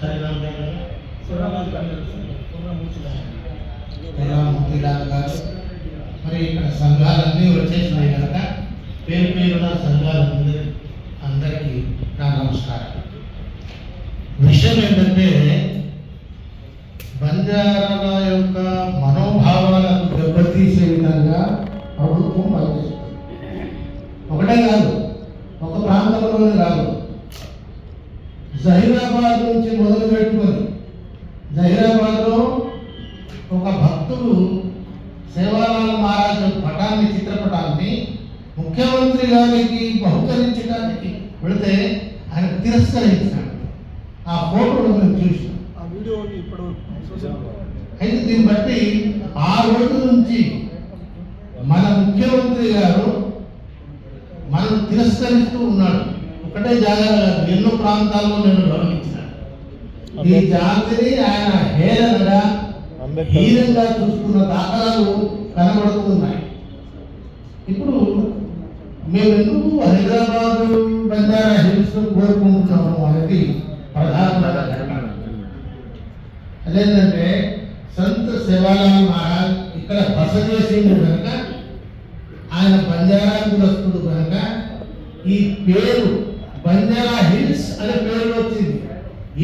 సరిరామ్ గారు మరి ఇక్కడ సంఘాలన్నీ వచ్చేసినాయి కనుక పేరు పేరున సంఘాలు ఉంది. అందరికీ నా నమస్కారం. విషయం ఏంటంటే బంజారాల యొక్క ముఖ్యమంత్రి గారికి బహుకరించడానికి వెళితే ఆయన తిరస్కరించాడు. ఆ ఫోటోను మేము చూసాం ఆ వీడియోని ఇప్పుడు అయితే దీన్ని బట్టి ఆ రోజు నుంచి మన ముఖ్యమంత్రి గారు మనం తిరస్కరిస్తూ ఉన్నాడు. ఒకటే జాగ్రత్త ఎన్నో ప్రాంతాల్లో నేను గమనించాను. ఈ జాతిని ఆయన హేళనగా హీనంగా చూస్తున్న దాఖలాలు కనబడుతున్నాయి. ఇప్పుడు మేము ఎందుకు హైదరాబాద్ బంజారా హిల్స్ కోరుకుంటున్నాము అనేది ప్రధానమైన ఘటన అదేంటంటే సంత శివాలాల్ మహారాజ్ ఇక్కడ బస చేసిండు కనుక ఆయన బంజారా కులస్తుడు కనుక ఈ పేరు బంజారా హిల్స్ అనే పేరు వచ్చింది.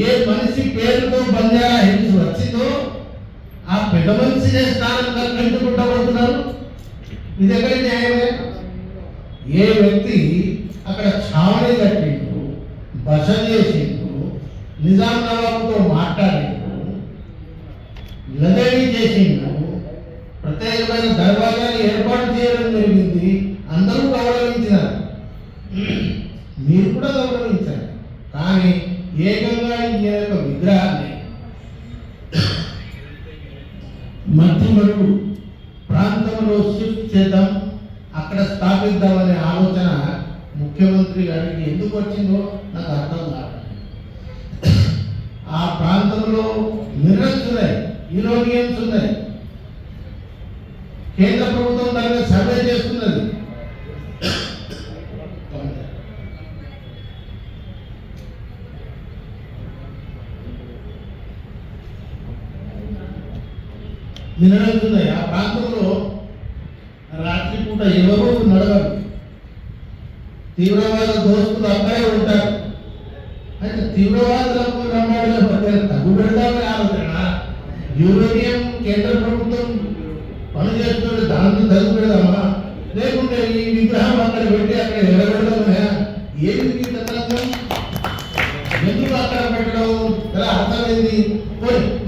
ఏ మనిషి పేరుతో బంజారా హిల్స్ వచ్చిందో ఆ పెద్ద మనిషినే స్థానం కల్పించుకుంటబడుతున్నారు ఇది ఎక్కడ న్యాయమే? ఏ వ్యక్తి అక్కడ ఛావణి కట్టిండు బస చేసిండు నిజాం నవాబుతో మాట్లాడిండు లదవి చేసిండు ప్రత్యేకమైన దర్వాజాలు ఏర్పాటు చేయడం జరిగింది అందరూ గౌరవించినారు. మీరు కూడా గౌరవించారు కానీ ఏకంగా ఈ యొక్క విగ్రహాన్ని మధ్యమరుగు ప్రాంతంలో షిఫ్ట్ చేద్దాం. అక్కడ స్థాపిద్దామనే ఆలోచన ముఖ్యమంత్రి గారికి ఎందుకు వచ్చిందో నాకు అర్థం కాదు ఆ ప్రాంతంలో మిర్రర్స్ ఉన్నాయి ఉన్నాయి. కేంద్ర ప్రభుత్వం దాన్ని సర్వే చేస్తున్నది. మినరల్స్ ఉన్నాయి ఆ ప్రాంతం ఎవరు నడవరు. తీవ్రవాద దోస్తులు అక్కడే ఉంటారు. అయితే తీవ్రవాదులకు రమ్మాడు తగ్గు పెడతామని ఆలోచన. యూరోనియం కేంద్ర ప్రభుత్వం పనిచేస్తుంటే దాంట్లో తగ్గు పెడదామా? లేకుంటే ఈ విగ్రహం అక్కడ పెట్టి అక్కడ ఎడబెడదామా ఏమి తతంగం ఎందుకు అక్కడ పెట్టడం? ఎలా అర్థమైంది?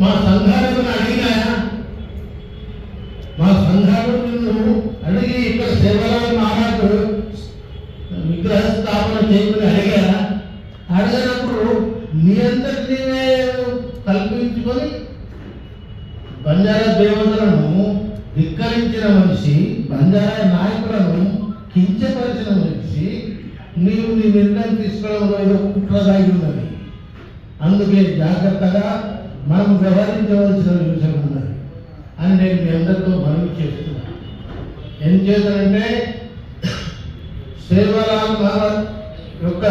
మా సంఘాలను అడిగినాయా మా సంఘాలు నిన్ను అడిగి ఇక్కడ సేవలను మహారాజు విగ్రహ ఏమైనా చేయమని అడిగారా? అడిగినప్పుడు నీ అంతటి కల్పించుకొని బంజారా దేవతలను ధిక్కరించిన మనిషి బంజారా నాయకులను కించపరిచిన మనిషి నీవు నీ నిర్ణయం తీసుకోవడంలో ఏదో కుట్రదాగి ఉన్నది. అందుకే జాగ్రత్తగా మనం వ్యవహరించవలసిన విషయం ఉన్నది అని నేను మీ అందరితో మనవి చేస్తున్నాను. ఏం చేశానంటే సేవలాల్ మహారాజ్ యొక్క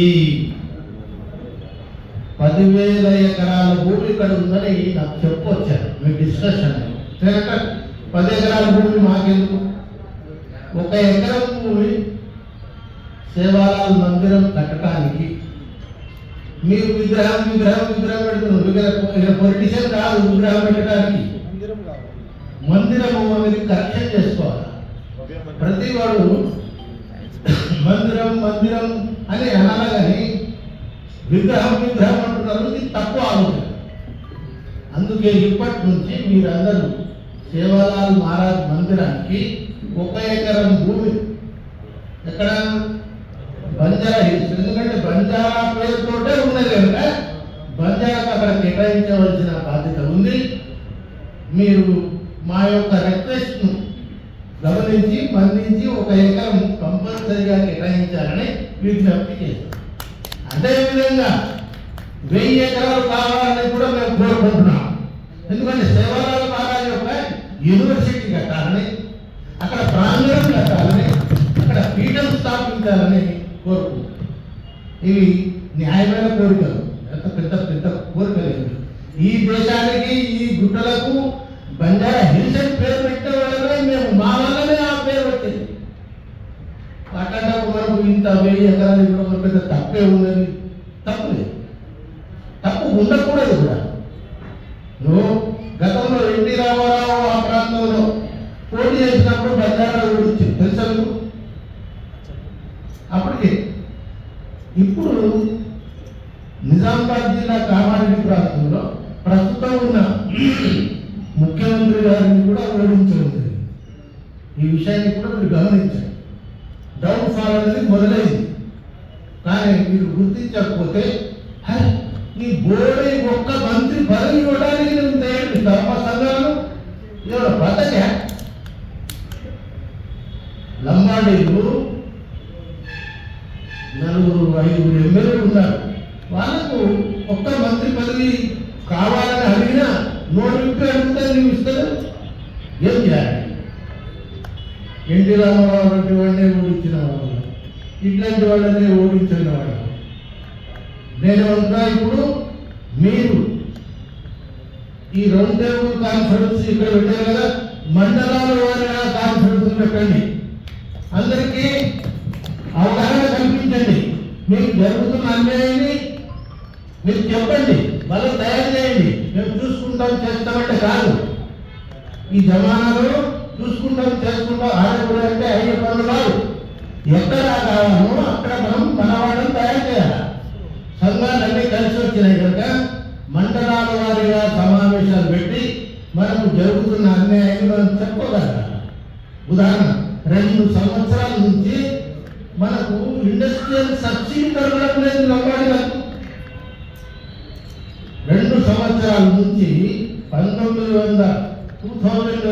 ఈ పదివేల ఎకరాల భూమి ఇక్కడ ఉందని నాకు చెప్పొచ్చారు. మీ డిస్కషన్ పది ఎకరాల భూమి మాకెందుకు? ఒక ఎకరం భూమి సేవాలాల్ మందిరం కట్టడానికి మీరు విగ్రహం విగ్రహం విగ్రహం పెడుతున్నారు. పొలిటిషియన్ కాదు విగ్రహం పెట్టడానికి. మందిరం మందిరము అనేది కరెక్షన్ చేసుకోవాలి? ప్రతి వాడు మందిరం మందిరం అని అనాలి విగ్రహం విగ్రహం అంటున్నారు. ఇది తక్కువ ఆలోచన. అందుకే ఇప్పటి నుంచి మీరందరూ సేవాలాల్ మహారాజ్ మందిరానికి ఒక ఎకరం భూమి ఎక్కడ బంజారా హిల్స్. ఎందుకంటే బంజారా పేరుతోటే ఉన్నది కనుక బంజారాకు అక్కడ కేటాయించవలసిన బాధ్యత ఉంది. మీరు మా యొక్క రిక్వెస్ట్ను గమనించి మన్నించి ఒక ఎకరం కంపల్సరిగా కేటాయించాలని విజ్ఞప్తి చేస్తాం అదేవిధంగా వెయ్యి ఎకరాలు కావాలని కూడా మేము కోరుకుంటున్నాం. ఎందుకంటే సేవాలాల మహారాజ్ యొక్క యూనివర్సిటీ కట్టాలని అక్కడ ప్రాంగణం కట్టాలని అక్కడ పీఠం స్థాపించాలని కోరుకుంటున్నాం. ఇవి న్యాయమైన కోరికలు. ఎంత పెద్ద పెద్ద కోరికలు ఈ దేశానికి ఈ గుట్టలకు బంజారా హిల్స్ పేరు పెట్టే వాళ్ళమే మేము మా వల్లనే ఆ పేరు వచ్చింది అట్లాంటప్పుడు వెయ్యి ఎకరాలు ఇవ్వడం పెద్ద తప్పే ఉన్నది. తప్పులే తప్పు ఉండకూడదు కూడా. నువ్వు గతంలో ఎన్టీ రామారావు ఆ ప్రాంతంలో పోటీ చేసినప్పుడు బంజారా గురించి తెలుసా నువ్వు అప్పటికే. ఇప్పుడు నిజామాబాద్ జిల్లా కామారెడ్డి ప్రాంతంలో ప్రస్తుతం ఉన్న ముఖ్యమంత్రి గారిని కూడా ఓడించడం జరిగింది. ఈ విషయాన్ని కూడా మీరు గమనించండి. డౌన్ ఫాల్ అనేది మొదలైంది. కానీ మీరు గుర్తించకపోతే నీ బోడి ఒక్క మంత్రి పదవి ఇవ్వడానికి నేను తయారు ధర్మ సంఘాలను? ఇవాళ బతక లంబాడీలు నలుగురు ఐదుగురు ఎమ్మెల్యేలు ఉన్నారు. వాళ్ళకు ఒక్క మంత్రి పదవి కావాలని అడిగినా నోటు విప్పి అడిగితే నువ్వు ఇస్తారు? ఏం చేయాలి? ఎన్టీ రామారావు లాంటి వాడిని ఓడించిన వాళ్ళు ఇట్లాంటి వాళ్ళనే ఓడించిన వాళ్ళు నేను అంతా ఇప్పుడు మీరు. ఈ రౌండ్ టేబుల్ కాన్ఫరెన్స్ ఇక్కడ పెట్టారు కదా మండలాల వారిన కాన్ఫరెన్స్ పెట్టండి. అందరికీ అవగాహన కల్పించండి. మీకు జరుగుతున్న అన్యాయాన్ని మీరు చెప్పండి వాళ్ళు తయారు చేయండి. మేము చూసుకుంటాం చేస్తామంటే కాదు. ఈ జమానాలో చూసుకుంటాం చేసుకుంటాం ఆడకూడదు అంటే అయ్యే పనులు కాదు ఎక్కడ కావాలో అక్కడ మనం మన వాళ్ళని తయారు చేయాలి. సంఘాలన్నీ కలిసి వచ్చినాయి కనుక మండలాల వారిగా సమావేశాలు పెట్టి మనకు జరుగుతున్న అన్యాయాన్ని మనం చెప్పుకోగలగాలి. ఉదాహరణ రెండు సంవత్సరాల నుంచి మనకు ఇండస్ట్రియల్ సబ్సిడీ దొరకడం లేదు నమ్మాలి రెండు సంవత్సరాల నుంచి పంతొమ్మిది వందల టూ థౌజండ్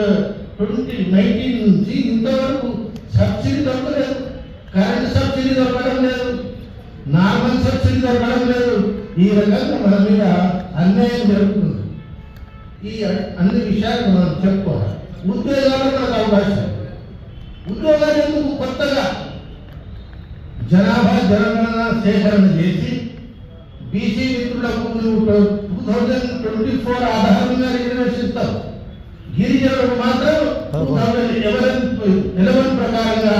ట్వంటీ నైన్టీన్ నుంచి ఇంతవరకు సబ్సిడీ దొరకలేదు. కరెంట్ సబ్సిడీ దొరకడం లేదు. నార్మల్ సబ్సిడీ దొరకడం లేదు. ఈ రకంగా మన మీద అన్యాయం జరుగుతుంది. ఈ అన్ని విషయాలు మనం చెప్పుకోవాలి. ఉద్యోగాలు మనకు అవకాశం ఉద్యోగాలు ఎందుకు కొత్తగా? జనాభా జనగణన సేకరణ చేసి బీసీ మిత్రులకు నువ్వు టూ థౌజండ్ ట్వంటీ ఫోర్ ఆధారంగా రిజర్వేషన్ ఇస్తావు. గిరిజనులకు మాత్రం ఎలెవెన్ ప్రకారంగా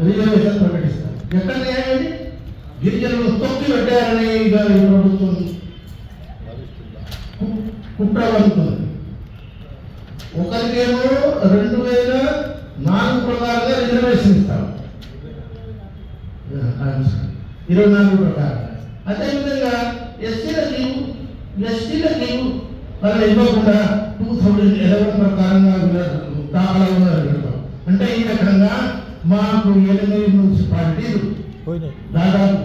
రిజర్వేషన్ ప్రకటిస్తాం ఎక్కడ న్యాయం గిరిజనులు తొక్కి పెట్టారని ప్రభుత్వం కుట్ర పడుతుంది ఒకరికేమో రెండు వేల నాలుగు ప్రకారంగా రిజర్వేషన్ ఇస్తాం ఇరవై నాలుగు ప్రకారం. అదేవిధంగా ఎస్సీలకి ఎస్టీలకి వాళ్ళు ఇవ్వకుండా టూ థౌజండ్ ఎలెవెన్ ప్రకారంగా దాఖలా పెడతాం అంటే ఈ రకంగా మాకు ఎనిమిది మున్సిపాలిటీలు. దాదాపు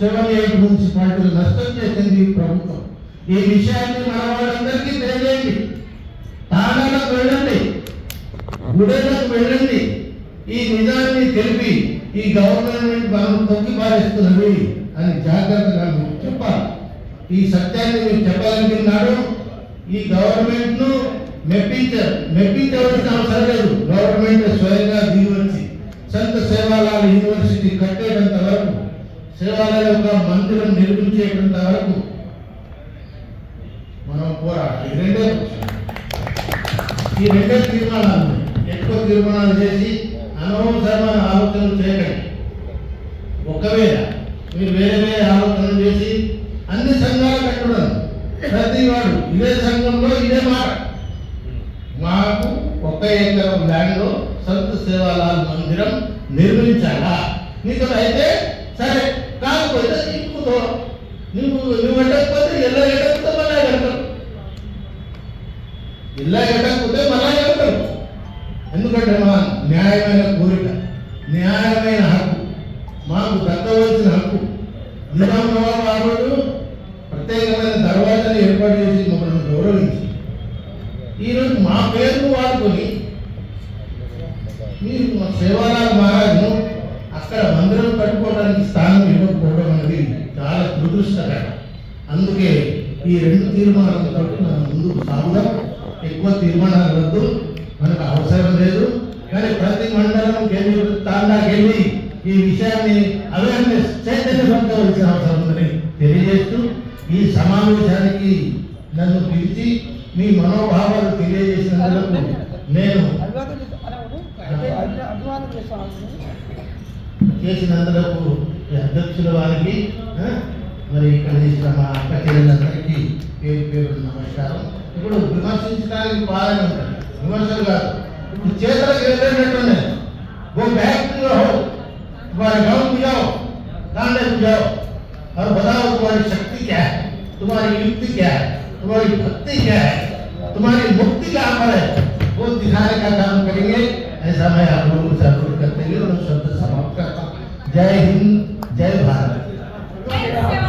సెవెన్ ఎయిట్ మున్సిపాలిటీలు నష్టం చేసింది ప్రభుత్వం. ఈ విషయాన్ని మన వాళ్ళందరికీ తెలియజేయండి. తాళాలకు వెళ్ళండి. గుడేలకు వెళ్ళండి. ఈ నిజాన్ని తెలిపి ఈ గవర్నమెంట్ మనం తొక్కి పారేస్తున్నది అని జాగ్రత్తగా చెప్పాలి. ఈ సత్యాన్ని మీరు చెప్పగలిగినాడు ఈ గవర్నమెంట్ను మెప్పించారు మెప్పించవలసిన అవసరం లేదు. గవర్నమెంట్ స్వయంగా దిగివచ్చి సంత సేవాలాల యూనివర్సిటీ కట్టేటంత వరకు సేవాలయ యొక్క మందిరం నిర్మించేటంత వరకు మనం పోరాడాలి. రెండే ఈ రెండే తీర్మానాలు. ఎక్కువ తీర్మానాలు చేసి అనవసరమైన ఆలోచనలు చేయకండి. ఒకవేళ మీరు వేరే వేరే ఆలోచనలు చేసి అన్ని సంఘాలు కట్టడం ప్రతి వాడు ఇదే సంఘంలో ఇదే మాట. మాకు ఒక ఎకరం ల్యాండ్లో సంత సేవాలాల్ మందిరం నిర్మించాలా? నీకు అయితే సరే కాకపోతే ఇప్పుడు నువ్వు నువ్వు పెట్టకపోతే ఎలా ఎడకపోతే మళ్ళా కడతావు ఇలా ఎడకపోతే మళ్ళా కడతావు ఎందుకంటే మా న్యాయమైన కోరిక న్యాయమైన హక్కు మాకు దక్కవలసిన హక్కు. నిజాం నవాబు ఆ రోజు ప్రత్యేకమైన దర్వాజాను ఏర్పాటు చేసి మమ్మల్ని గౌరవించి ఈరోజు మా పేరును వాడుకొని మీరు మా సేవాలాల మహారాజును అక్కడ మందిరం కట్టుకోవడానికి స్థానం ఇవ్వకపోవడం అనేది చాలా దురదృష్టకరం అందుకే ఈ రెండు తీర్మానాలతో మనం ముందుకు సాగుదాం. ఎక్కువ తీర్మానాలు వద్దు. మనకు అవసరం లేదు. కానీ ప్రతి మండలం కేంద్ర తాండాకెళ్ళి ఈ విషయాన్ని అవేర్నెస్ చైతన్యవంతవలసిన అవసరం ఉందని తెలియజేస్తూ ఈ సమావేశానికి నన్ను పిలిచి మీ మనోభావాలు తెలియజేసినందుకు నేను చేసినందుకు అధ్యక్షుల వారికి మరి ఇక్కడ చేసిన మా అక్క చెల్లెలందరికీ పేరు పేరు నమస్కారం ఇప్పుడు విమర్శించడానికి బాగానే ఉంటుంది విమర్శలు కాదు ఇప్పుడు చేతులకు వెళ్ళినట్టున్నాయి वो बैक टू हो तुम्हारे गांव में जाओ कांडे में जाओ और बताओ तुम्हारी शक्ति क्या है तुम्हारी युक्ति क्या है तुम्हारी भक्ति क्या है तुम्हारी मुक्ति कहाँ पर है वो दिखाने का काम करेंगे ऐसा मैं आप लोगों से अनुरोध करते हुए मैं शब्द समाप्त करता हूँ जय हिंद जय भारत